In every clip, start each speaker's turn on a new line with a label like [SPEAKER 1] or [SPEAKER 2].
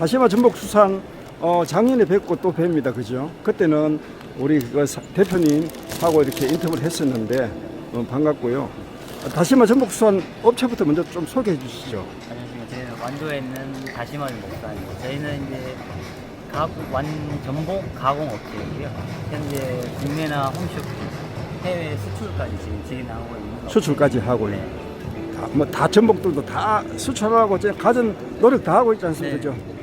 [SPEAKER 1] 다시마 전복 수산 어, 작년에 뵙고 또 뵙니다. 그죠? 그때는 우리 그 사- 대표님하고 이렇게 인터뷰를 했었는데 어, 반갑고요. 다시마 전복 수산 업체부터 먼저 좀 소개해 주시죠.
[SPEAKER 2] 안녕하세요. 저희는 완도에 있는 다시마를 목사입니다. 저희는 이제 가구, 완 전복 가공 업체이고요. 현재 국내나 홈쇼핑, 해외 수출까지 지금 진행하고 있는
[SPEAKER 1] 수출까지 하고요.
[SPEAKER 2] 네.
[SPEAKER 1] 다, 뭐다 전복들도 다 수출하고 이제 가진 노력 다 하고 있지 않습니까?
[SPEAKER 2] 네.
[SPEAKER 1] 그죠?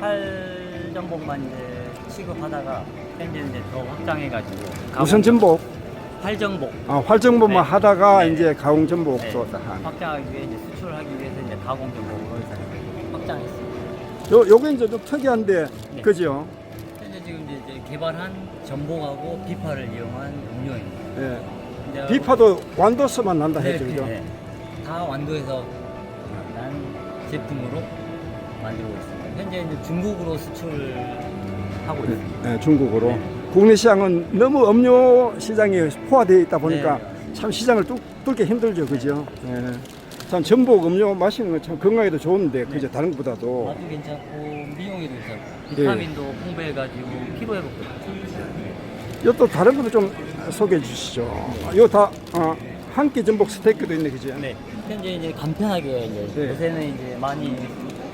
[SPEAKER 2] 이제 팔 전복만 이제 취급하다가 현재 이제 더 확장해가지고 가공-
[SPEAKER 1] 우선 전복,
[SPEAKER 2] 팔 전복
[SPEAKER 1] 아, 활전복만
[SPEAKER 2] 네.
[SPEAKER 1] 하다가
[SPEAKER 2] 네.
[SPEAKER 1] 이제 가공 전복도
[SPEAKER 2] 네.
[SPEAKER 1] 다 한.
[SPEAKER 2] 확장하기 위해 이제 수출하기 위해서 이제 가공 전복을 확장했습니다.
[SPEAKER 1] 요 요게 이제 좀 특이한데
[SPEAKER 2] 네.
[SPEAKER 1] 그죠?
[SPEAKER 2] 현재 지금 이제- 이제 개발한 전복하고 비파를 이용한 음료입니다.
[SPEAKER 1] 예.
[SPEAKER 2] 이제
[SPEAKER 1] 비파도 완도서만 난다
[SPEAKER 2] 네,
[SPEAKER 1] 했죠, 그죠?
[SPEAKER 2] 네. 다 완도에서 난 제품으로 만들고 있습니다. 현재 이제 중국으로 수출하고 있습니다.
[SPEAKER 1] 네, 중국으로.
[SPEAKER 2] 네.
[SPEAKER 1] 국내 시장은 너무 음료 시장에 포화되어 있다 보니까
[SPEAKER 2] 네.
[SPEAKER 1] 참 시장을 뚫, 뚫기 힘들죠, 그죠? 예. 참 전복 음료 마시는 건 참 건강에도 좋은데, 그죠? 다른 것보다도.
[SPEAKER 2] 맛도 괜찮고 미용에도 괜찮고
[SPEAKER 1] 네.
[SPEAKER 2] 비타민도 풍부해가지고 피로 회복도
[SPEAKER 1] 요또 다른 것도 좀 소개해 주시죠. 요 다, 어, 한끼 전복 스테이크도 있네, 그죠?
[SPEAKER 2] 네. 현재 이제 간편하게 이제
[SPEAKER 1] 네.
[SPEAKER 2] 요새는 이제 많이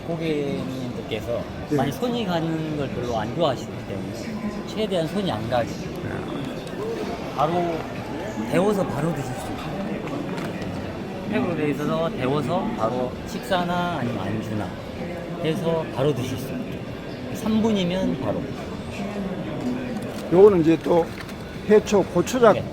[SPEAKER 2] 고객 님들께서
[SPEAKER 1] 네.
[SPEAKER 2] 많이 손이 가는 걸 별로 안 좋아하시기 때문에 최대한 손이 안 가게 바로 데워서 바로 드실 수 있어요. 팩으로 돼 있어서 데워서 바로 식사나 아니면 안주나 해서 바로 드실 수 있게 3분이면 바로
[SPEAKER 1] 요거는 이제 또 해초, 고추장,
[SPEAKER 2] 네.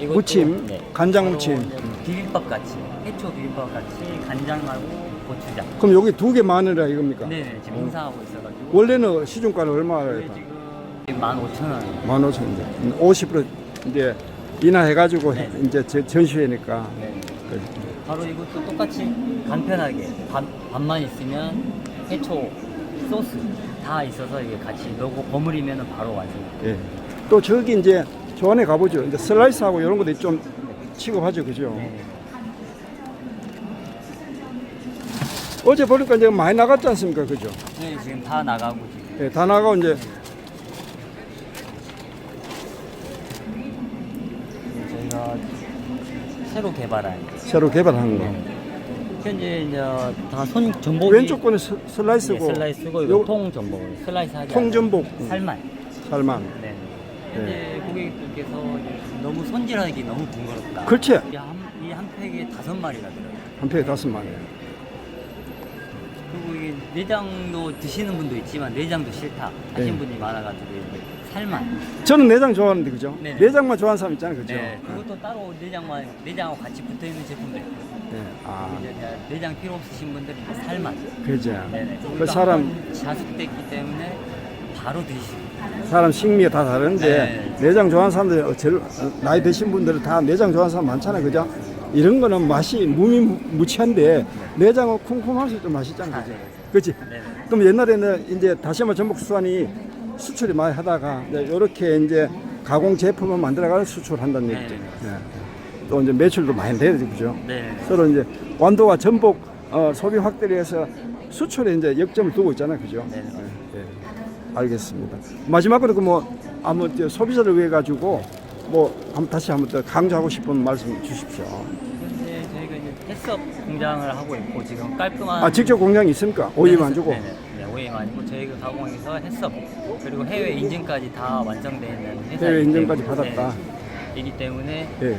[SPEAKER 2] 이것도,
[SPEAKER 1] 무침, 간장
[SPEAKER 2] 바로
[SPEAKER 1] 무침.
[SPEAKER 2] 이제 비빔밥 같이 해초 비빔밥 같이 간장하고 고추장
[SPEAKER 1] 그럼 여기 두개 마늘이라 이겁니까?
[SPEAKER 2] 네네 지금 행사하고 있어가지고
[SPEAKER 1] 원래는 시중가는 얼마예요?
[SPEAKER 2] 이게 지금 15,000원
[SPEAKER 1] 15,000원. 50% 이제 인하해가지고
[SPEAKER 2] 네.
[SPEAKER 1] 이제 저- 전시회니까.
[SPEAKER 2] 네.
[SPEAKER 1] 그-
[SPEAKER 2] 바로 이것도 똑같이 간편하게 밥, 밥만 있으면 해초 소스 다 있어서 이게 같이 넣고 버무리면 바로 완성
[SPEAKER 1] 예. 또 저기 이제 저 안에 가보죠. 이제 슬라이스하고 이런 것도 좀 취급하죠, 그죠?
[SPEAKER 2] 네.
[SPEAKER 1] 어제 보니까 이제 많이 나갔지 않습니까, 그죠?
[SPEAKER 2] 네, 지금 다 나가고 지금
[SPEAKER 1] 예, 다 나가고 이제
[SPEAKER 2] 저희가 새로 개발한
[SPEAKER 1] 새로 개발한 거.
[SPEAKER 2] 네. 현재 이제 다손 전복이
[SPEAKER 1] 왼쪽 거는 스- 슬라이스고,
[SPEAKER 2] 네, 슬라이스고
[SPEAKER 1] 요-
[SPEAKER 2] 이거 통 전복 슬라이스 하지
[SPEAKER 1] 통전복.
[SPEAKER 2] 살만
[SPEAKER 1] 살만.
[SPEAKER 2] 네. 현재 고객님께서 너무 손질하기 너무 번거롭다
[SPEAKER 1] 그렇지.
[SPEAKER 2] 이한 팩에 다섯 마리가 들어요
[SPEAKER 1] 한 팩에 다섯 마리.
[SPEAKER 2] 내장도 드시는 분도 있지만 내장도 싫다 하신
[SPEAKER 1] 네.
[SPEAKER 2] 분이 많아가지고 이제 살만
[SPEAKER 1] 저는 내장 좋아하는데, 그죠?
[SPEAKER 2] 네네.
[SPEAKER 1] 내장만 좋아하는 사람 있잖아요, 그죠?
[SPEAKER 2] 네, 그것도 따로 내장만 내장하고 같이 붙어 있는 있고
[SPEAKER 1] 네. 아,
[SPEAKER 2] 이제 그냥 내장 필요 없으신 분들은 이제 살만
[SPEAKER 1] 그죠.
[SPEAKER 2] 네네.
[SPEAKER 1] 그 사람,
[SPEAKER 2] 자숙됐기 때문에 바로 드시고
[SPEAKER 1] 사람 식미가 다 다른데
[SPEAKER 2] 네.
[SPEAKER 1] 내장 좋아하는 사람들 제일 나이 드신 분들은 다 내장 좋아하는 사람 많잖아요 그죠 이런 거는 맛이 무미무치한데 내장은 쿰쿰하면서 좀 맛있잖아요 그죠 그렇지
[SPEAKER 2] 네네.
[SPEAKER 1] 그럼 옛날에는 이제 다시마 전복 수산이 수출이 많이 하다가 이렇게 이제 가공 제품을 만들어가서 수출한다는
[SPEAKER 2] 네.
[SPEAKER 1] 얘기죠 네. 또 이제 매출도 많이 돼야 되죠 그죠
[SPEAKER 2] 네.
[SPEAKER 1] 서로 이제 완도와 전복 어, 소비 확대를 해서 수출에 이제 역점을 두고 있잖아요, 그죠?
[SPEAKER 2] 네.
[SPEAKER 1] 네. 알겠습니다. 마지막으로 그뭐 아무 저 소비자를 위해 가지고 뭐 다시 한번 더 강조하고 싶은 말씀 주십시오.
[SPEAKER 2] 햇섭 공장을 하고 있고 지금 깔끔한
[SPEAKER 1] 아 직접 공장이 있습니까? 오이만 주고.
[SPEAKER 2] 네네. 네, 오이만 아니고 저희가 가공해서 햇섭 그리고 해외 인증까지 다 완성되어 있는 회사이기
[SPEAKER 1] 해외 인증까지 받았다.
[SPEAKER 2] 네, 이기 때문에
[SPEAKER 1] 예.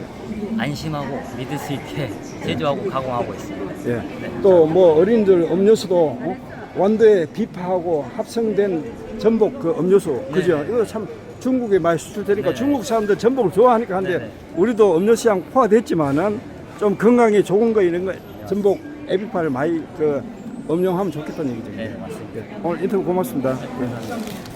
[SPEAKER 2] 안심하고 믿을 수 있게 제조하고 가공하고 있습니다.
[SPEAKER 1] 예. 또 뭐 어린이들 음료수도 어? 완도에 비파하고 합성된 전복 그 음료수 그죠?
[SPEAKER 2] 네네.
[SPEAKER 1] 이거 참 중국에 많이 수출되니까
[SPEAKER 2] 네네.
[SPEAKER 1] 중국 사람들 전복을 좋아하니까 한데
[SPEAKER 2] 네네.
[SPEAKER 1] 우리도 음료 시장 포화됐지만은 좀 건강에 좋은 거 이런 거 전복 에비파를 많이 그 음용하면 좋겠다는 얘기죠.
[SPEAKER 2] 네, 맞습니다.
[SPEAKER 1] 예. 오늘 인터뷰 고맙습니다.
[SPEAKER 2] 감사합니다.